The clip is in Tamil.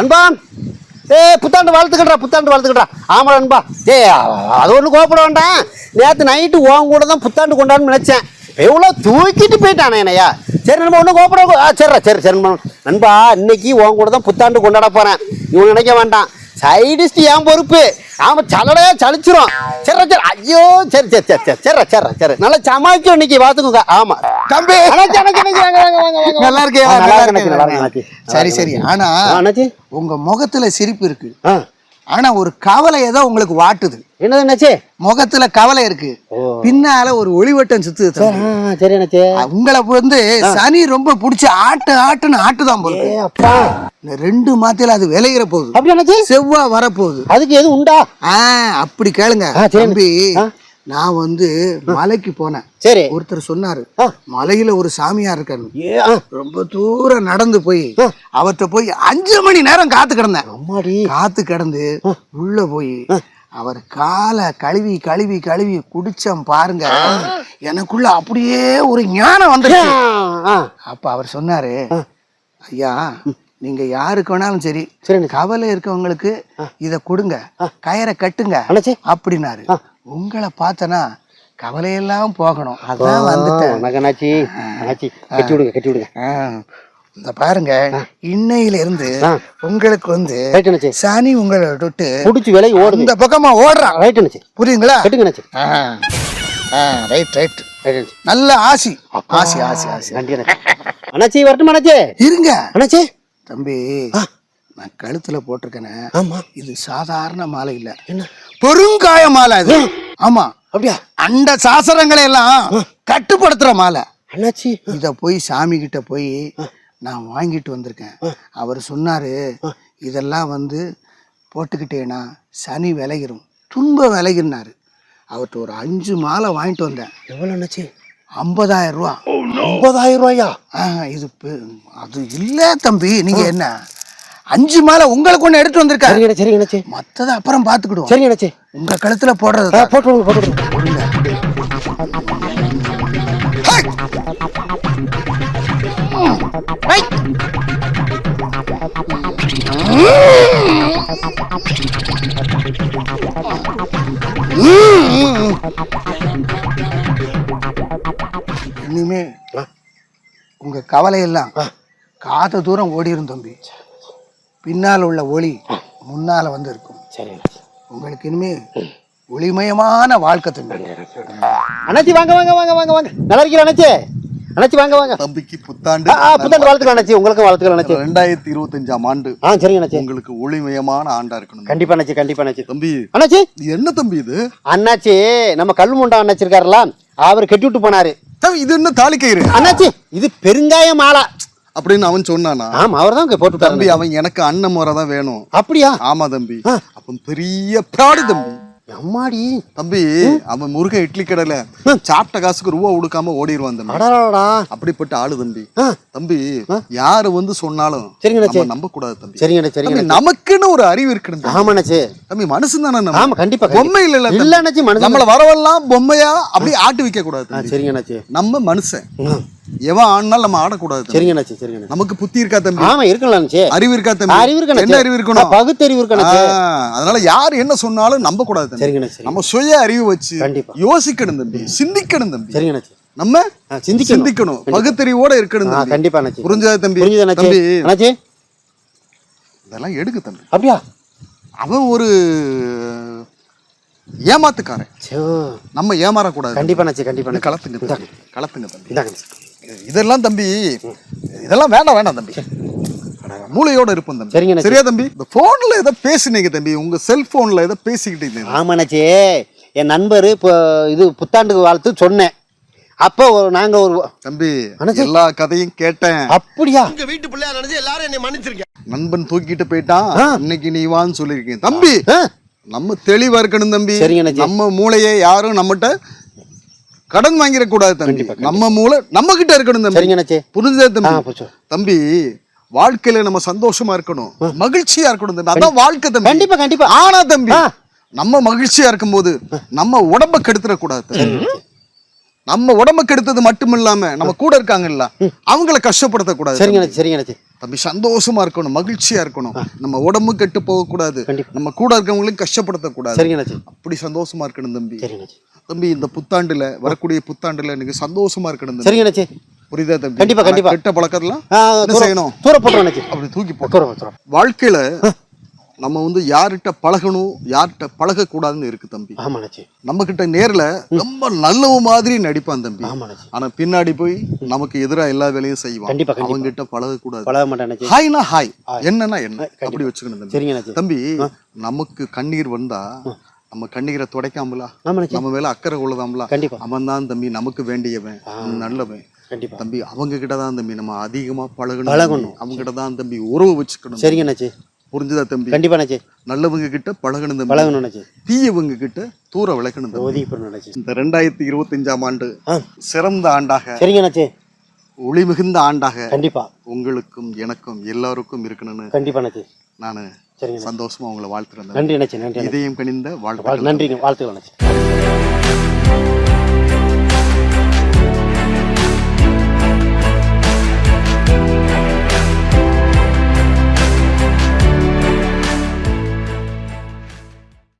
அன்பா. ஏ புத்தாண்டு வாழ்த்துக்கடா புத்தாண்டு வாழ்த்துக்கடா ஆமாம் நண்பா ஏ அது ஒன்றும் கோபப்பட வேண்டாம் நேற்று நைட்டு உன் கூட தான் புத்தாண்டு கொண்டான்னு நினச்சேன். எவ்வளோ தூக்கிட்டு போயிட்டானே என்னையா. சரி நண்பா ஒன்றும் கோபப்பட ஆ சரிடா சரி சரி நண்பா நண்பா இன்னைக்கு உன் கூட தான் புத்தாண்டு கொண்டாட போகிறேன் இவன் நினைக்க வேண்டாம். சைடிஸ்ட் ஏன் பொறுப்பு? ஆமாம் சலடையா சலிச்சிரும். சரி சரி ஐயோ சரி சரி சரி சரி சரி சரி சரி. நல்லா சமாளிக்கும் இன்னைக்கு பார்த்துக்கோங்க ஆமாம் தம்பி. நல்லா இருக்கேன், இருக்கே நல்லா. சரி சரி. ஆனா உங்க முகத்துல சிரிப்பு இருக்கு. ஆனா ஒரு கவலை ஏதோ உங்களுக்கு வாட்டுது. என்னது அண்ணாச்சி முகத்துல கவலை இருக்கு. பின்னால ஒரு ஒளிவட்டம் சுத்துது சரி உங்களை வந்து சனி ரொம்ப பிடிச்சி ஆட்டு ஆட்டுன்னு ஆட்டுதான் போகுது ஏ அப்பா. இந்த ரெண்டு மாத்தில அது விளையிற போகுது. அப்படி செவ்வாய் வரப்போகுது. அதுக்கு எதுவும் உண்டா? ஆ அப்படி கேளுங்க. தம்பி. நான் வந்து மலைக்கு போனேன். சரி. ஒருத்தர் சொன்னாரு. மலையில ஒரு சாமியார் இருக்காரு. ரொம்ப தூரம் நடந்து போய். அவர்கிட்ட போய் அஞ்சு மணி நேரம் காத்து கிடந்தேன். காத்து கிடந்து உள்ள போய் அவர் காலை கழுவி கழுவி கழுவி குடிச்சம் பாருங்க. எனக்குள்ள அப்படியே ஒரு ஞானம் வந்துருச்சு. அப்ப அவர் சொன்னாரு ஐயா நீங்க யாருக்கு வேணாலும் சரி சரிண்ணே. கவலை இருக்கவங்களுக்கு இத கொடுங்க கயரை கட்டுங்க அப்படின்னாரு. உங்களை பார்த்தனா கவலையெல்லாம் போகணும். அதான் வந்துட்டேன். அண்ணாச்சி அண்ணாச்சி கட்டி விடுங்க கட்டி விடுங்க. ஆ, இந்த பாருங்க இன்னையில இருந்து. உங்களுக்கு வந்து சனி உங்களை விட்டு புடிச்சு விலை ஓடுது. இந்த பக்கமா ஓடுறான் ரைட் புரியுங்களா? ரைட் ரைட் நல்ல ஆசி. ஆசி ஆசி ஆசி. நன்றி அண்ணாச்சி. வரட்டும் அண்ணாச்சி. இருங்க. அண்ணாச்சி. தம்பி நான் கழுத்துல போட்டிருக்கேனே. ஆமா. இது சாதாரண மாலை இல்ல. என்ன? பெருங்காய மாலை அது ஆமா. அப்படியா? அந்த சாசனங்களை எல்லாம் கட்டுப்படுத்துற மாலை. அண்ணாச்சி. இத போய் சாமி கிட்ட போய் நான் வாங்கிட்டு வந்திருக்கேன். அவர் சொன்னாரு இதெல்லாம் வந்து போட்டுக்கிட்டேனா சனி விலகிரும். துன்பம் விலகினாரு அவர்கிட்ட ஒரு அஞ்சு மாலை வாங்கிட்டு வந்தேன். எவ்வளோ அண்ணாச்சி? ஐம்பதாயிரம் ரூபா. ஐம்பதாயிரம் ரூபாயா? இது அது இல்ல தம்பி. நீங்க என்ன? அஞ்சு மாலை உங்களுக்கு ஒண்ணு எடுத்து வந்திருக்காரு சரிங்க அண்ணாச்சி மத்தத அப்புறம் பாத்துக்கிடுவோம். சரிங்க அண்ணாச்சி உங்க கழுத்துல போடுறது. போட்டு போட்டு! இனிமே உங்க கவலை எல்லாம் காத தூரம் ஓடிரும் தம்பி. பின்னால் உள்ள ஒளி முன்னால வந்து இருக்கும் சரி உங்களுக்கு இனிமே ஒளிமயமான வாழ்க்கை தம்பி அண்ணாச்சி வாங்க வாங்க வாங்க வாங்க வாங்க. நல்லா இருக்கீங்களா அண்ணாச்சி? அண்ணாச்சி வாங்க வாங்க. தம்பிக்கு புத்தாண்டு. புத்தாண்டு வாழ்த்துக்கள் அண்ணாச்சி. உங்களுக்கும் வாழ்த்துக்கள் அண்ணாச்சி. ரெண்டாயிரத்தி இருபத்தஞ்சாம் ஆண்டு ஆ சரிங்க அண்ணாச்சி. உங்களுக்கு ஒளிமயமான ஆண்டா இருக்கணும். கண்டிப்பா அண்ணாச்சி கண்டிப்பா அண்ணாச்சி. தம்பி அண்ணாச்சி? இது என்ன தம்பி இது? அண்ணாச்சி நம்ம கல்முண்டா அண்ணாச்சி இருக்காருல்ல அவர் கட்டி விட்டு போனாரு. தம்பி இது என்ன தாலி கயிறு? அண்ணாச்சி இது பெருங்காய மாலா. அப்படின்னு அவன் சொன்னானா? ஆமா அவர் தான் போட்டு தம்பி அவன் எனக்கு அண்ணன் முறை தான் வேணும். அப்படியா? ஆமா தம்பி. அப்ப பெரிய பிராடு தம்பி. அம்மாடி தம்பி அவன் முருகன் இட்லி கடையில சாப்பிட்ட காசுக்கு ரூபா கொடுக்காம ஓடிடுவான் தம்பி. அப்படிப்பட்ட ஆளு தம்பி. தம்பி யாரு வந்து சொன்னாலும் சரிங்க நம்ப கூடாது தம்பி. சரிங்க சரிங்க. நமக்குன்னு ஒரு அறிவு இருக்கணும் தம்பி. ஆமா அண்ணாச்சி தம்பி மனுஷன் தானே ஆமா கண்டிப்பா பொம்மை இல்ல இல்ல இல்ல நம்மள வரவெல்லாம் பொம்மையா அப்படி ஆட்டு வைக்க கூடாது. சரிங்க நம்ம மனுஷன். எவன் ஆடினாலும் நம்ம ஆடக்கூடாது. சரிங்க சரிங்க நமக்கு புத்தி இருக்கா தம்பி? ஆமா இருக்கலாம் அறிவு இருக்கா தம்பி? அறிவு இருக்கு என்ன. அறிவு இருக்கணும்? பகுத்தறிவு இருக்கு அண்ணாச்சி. ஆ, அதனால யார் என்ன சொன்னாலும் நம்ப கூடாது சரிங்க நம்ம சுய அறிவு வச்சு கண்டிப்பா. யோசிக்கணும் தம்பி. சிந்திக்கணும் தம்பி. சரிங்க நம்ம சிந்திக்கணும். சிந்திக்கணும். பகுத்தறிவோட இருக்கணும் கண்டிப்பா புரிஞ்சதா தம்பி? புரிஞ்சுது தம்பி. இதெல்லாம் எடுக்கு தம்பி. அப்படியா? அவன் ஒரு ஏமாத்துக்காரன். நம்ம ஏமாறக்கூடாது. கண்டிப்பா கண்டிப்பா. கலத்துங்க கலத்துங்க தம்பி. இதெல்லாம் தம்பி இதெல்லாம் வேண்டாம் வேண்டாம் தம்பி. மூளையோட இருப்போம் தம்பி. சரிங்க. சரியா தம்பி? இந்த போன்ல ஏதோ பேசுனீங்க தம்பி உங்க செல்போன்ல ஏதோ பேசிக்கிட்டு இருந்தீங்க. ஆமா அண்ணாச்சி என் நண்பர் இப்போ இது புத்தாண்டுக்கு வாழ்த்து சொன்னேன். அப்போ ஒரு நாங்க ஒரு தம்பி. எல்லா கதையும் கேட்டேன். அப்படியா? நண்பன் தூக்கிட்டு போயிட்டான். ஆ. இன்னைக்கு நீ வான்னு சொல்லியிருக்கீங்க. தம்பி ஆ, நம்ம தெளிவா இருக்கணும் தம்பி. நம்ம மூளையை யாரும் நம்மகிட்ட கடன் வாங்கிட கூடாது தம்பி நம்ம மூளை நம்ம கிட்ட இருக்கணும் தம்பி. புரிஞ்சதா தம்பி? தம்பி வாழ்க்கையில நம்ம சந்தோஷமா இருக்கணும். மகிழ்ச்சியா இருக்கணும் தம்பி. அதான் வாழ்க்கை தம்பி. கண்டிப்பா கண்டிப்பா. ஆனா தம்பி. நம்ம மகிழ்ச்சியா இருக்கும்போது நம்ம உடம்ப கெடுத்துட கூடாது தம்பி. நம்ம உடம்ப கெடுத்தது மட்டும் இல்லாம நம்ம கூட இருக்காங்கல்ல அவங்கள கஷ்டப்படுத்த கூடாது சரிங்க தம்பி சந்தோஷமா இருக்கணும் மகிழ்ச்சியா இருக்கணும். நம்ம உடம்பு கெட்டு போகக்கூடாது. நம்ம கூட இருக்கவங்களையும் கஷ்டப்படுத்தக்கூடாது. சரிங்க அண்ணாச்சி. அப்படி சந்தோஷமா இருக்கணும் தம்பி. தம்பி இந்த புத்தாண்டுல வரக்கூடிய புத்தாண்டுல நீங்க சந்தோஷமா இருக்கணும் தம்பி சரிங்க புரியுதா தம்பி? கண்டிப்பா, கண்டிப்பா. கெட்ட தூர- செய்யணும்? தூர அண்ணாச்சி. அப்படி தூக்கி போட்டு தூர தூரம் வாழ்க்கையில நம்ம வந்து யார்கிட்ட பழகணும் யார்கிட்ட பழகக்கூடாதுன்னு இருக்கு தம்பி. நம்ம கிட்ட நேர்ல ரொம்ப நல்லவ மாதிரி நடிப்பான் தம்பி. ஆனா பின்னாடி போய் நமக்கு எதிரா எல்லா வேலையும் செய்வான். அவங்க கிட்ட பழகக்கூடாது. ஹாய்னா ஹாய். என்னன்னா என்ன? அப்படி வச்சுக்கணும் தம்பி. நமக்கு கண்ணீர் வந்தா நம்ம கண்ணீரை துடைக்காமலா? நம்ம மேல அக்கறை உள்ளதாம்ல? கண்டிப்பா. அவன் தான் தம்பி நமக்கு வேண்டியவன். நல்லவன். கண்டிப்பா. தம்பி அவங்க கிட்ட தான் தம்பி நம்ம அதிகமா பழகணும். பழகணும். அவங்க கிட்ட தான் தம்பி உறவு வச்சுக்கணும். சரிங்க அண்ணாச்சி. புரிஞ்சுதா தம்பி? கண்டிப்பா அண்ணாச்சி. நல்லவங்க கிட்ட பழகணும் தம்பி. பழகணும் அண்ணாச்சி. தீயவங்க கிட்ட தூர விளக்கணும் தம்பி. ஒதுக்கி அண்ணாச்சி. இந்த ரெண்டாயிரத்தி இருபத்தஞ்சாம் ஆண்டு சிறந்த ஆண்டாக சரிங்க அண்ணாச்சி. ஒளி மிகுந்த ஆண்டாக கண்டிப்பா. உங்களுக்கும் எனக்கும் எல்லாருக்கும் இருக்கணும்னு கண்டிப்பா நான் சரிங்க சந்தோஷமா உங்களை வாழ்த்துறேன் நன்றி அண்ணாச்சி நன்றி. இதயம் கனிந்த வாழ்த்து நன்றி வாழ்த்துக்கள் அண்ணாச்சி